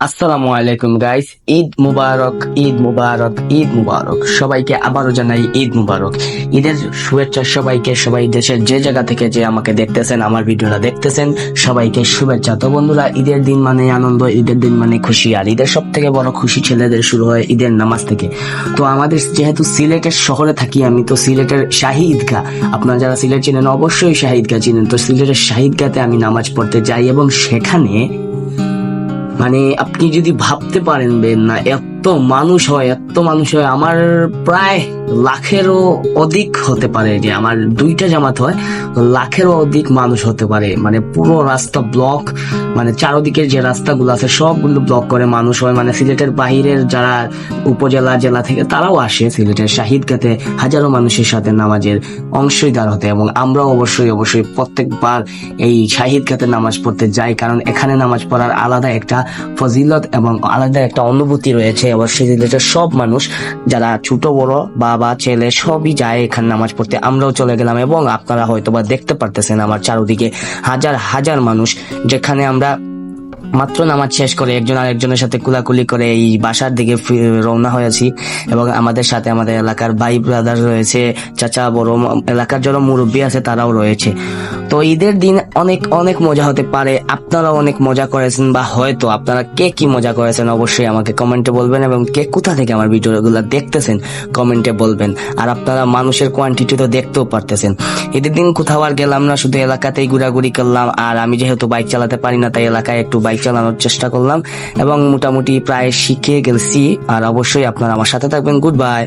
আসসালামু আলাইকুম গাইস ঈদ মুবারক ঈদ মুবারক ঈদ মুবারক। সবাইকে আবারও জানাই ঈদ মুবারক। ঈদের শুভেচ্ছা সবাইকে, সবাই দেশের যে জায়গা থেকে যে আমাকে দেখতেছেন, আমার ভিডিওটা দেখতেছেন, সবাইকে শুভেচ্ছা। তো বন্ধুরা, ঈদের দিন মানে আনন্দ, ঈদের দিন মানে খুশি। আর ঈদের সব থেকে বড় খুশি ছেলেদের শুরু হয় ঈদের নামাজ থেকে। তো আমাদের যেহেতু সিলেটের শহরে থাকি আমি, তো সিলেটের শাহী ঈদগাহ আপনারা যারা সিলেট চিনেন অবশ্যই শাহী ঈদগাহ চিনেন। তো সিলেটের শাহী ঈদগাহতে আমি নামাজ পড়তে যাই এবং সেখানে মানে আপনি যদি ভাবতে পারেন না, এত মানুষ হয়, এত মানুষ হয়, আমার প্রায় লাখেরও অধিক হতে পারে যে আমার দুইটা জামাত হয়, লাখেরও অধিক মানুষ হতে পারে। মানে পুরো রাস্তা ব্লক মানে চারদিকের যে রাস্তাগুলো আছে, সবগুলো ব্লক করে মানুষ হয়। মানে সিলেটের বাহিরের যারা উপজেলা, জেলা থেকে, তারাও আসে সিলেটের শাহিদগাতে হাজারো মানুষের সাথে নামাজের অংশীদার হতে। এবং আমরাও অবশ্যই অবশ্যই প্রত্যেকবার এই শাহিদগাতে নামাজ পড়তে যাই। কারণ এখানে নামাজ পড়ার আলাদা একটা ফজিলত এবং আলাদা একটা অনুভূতি রয়েছে। অবশ্যই সিলেটের সব মানুষ, যারা ছোট, বড়, বাবা, ছেলে, সবই যায় এখানে নামাজ পড়তে। আমরাও চলে গেলাম এবং আপনারা হয়তো বা দেখতে পারতেছেন আমার চারদিকে হাজার হাজার মানুষ, যেখানে আমরা মাত্র নামাজ শেষ করে একজন আরেকজনের সাথে কুলাকুলি করে এই বাসার দিকে রওনা হয়েছি এবং আমাদের সাথে আমাদের এলাকার ভাই ব্রাদার রয়েছে, চাচা, বড় এলাকার যারা মুরব্বী আছে তারাও রয়েছে। তো ঈদের দিন অনেক অনেক মজা হতে পারে, আপনারাও অনেক মজা করেছেন বা হয়তো আপনারা কে কি মজা করেছেন অবশ্যই আমাকে কমেন্টে বলবেন এবং কে কোথা থেকে আমার ভিডিওগুলো দেখতেছেন কমেন্টে বলবেন। আর আপনারা মানুষের কোয়ান্টিটি তো দেখতেও পারতেছেন। ঈদের দিন কোথাও আর গেলাম না, শুধু এলাকাতেই ঘোরাঘুরি করলাম। আর আমি যেহেতু বাইক চালাতে পারি না, তাই এলাকায় একটু বাইক চালানোর চেষ্টা করলাম এবং মোটামুটি প্রায় শিখে গেছি আর অবশ্যই আপনারা আমার সাথে থাকবেন। Good bye